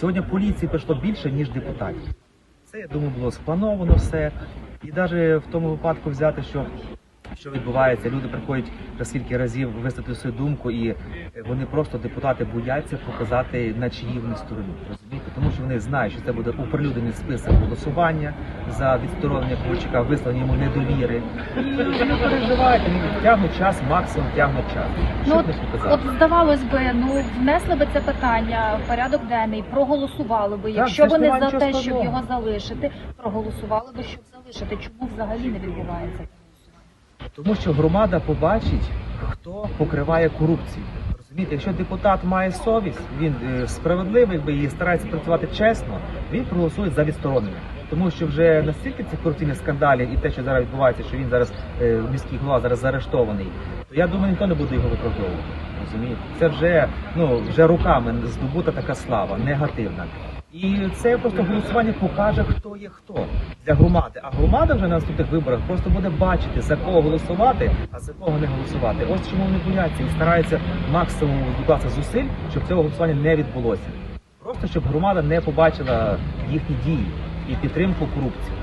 Сьогодні поліції прийшло більше, ніж депутатів. Це, я думаю, було сплановано все. І навіть в тому випадку взяти, що, що відбувається, люди приходять вже скільки разів висловити свою думку, і вони просто депутати бояться показати, на чиїй вони стороні. Тому що вони знають, що це буде оприлюднений список голосування за відсторонення Ковальчука, висловлення йому недовіри. І переживають, вони тягнуть час, максимум тягнуть час. Ну, Щоб от, не показати. от здавалось би, ну внесли би це питання в порядок денний, проголосували би. Якщо це ж вони немає за нічого те, щоб складного. його залишити, проголосували би, щоб залишити. Чому взагалі не відбувається? Тому що громада побачить, хто покриває корупцію. Розумієте, якщо депутат має совість, він е, справедливий би і старається працювати чесно, він проголосує за відсторонення. Тому що вже настільки цих корупційних скандалів і те, що зараз відбувається, що він зараз е, міський голова зараз заарештований, то я думаю, ніхто не буде його виправдовувати. Розумієте, це вже ну вже руками здобута така слава, негативна. І це просто голосування покаже, хто є хто для громади. А громада вже на наступних виборах просто буде бачити, за кого голосувати, а за кого не голосувати. Ось чому вони бояться і стараються максимум докласти зусиль, щоб цього голосування не відбулося. Просто щоб громада не побачила їхні дії і підтримку корупції.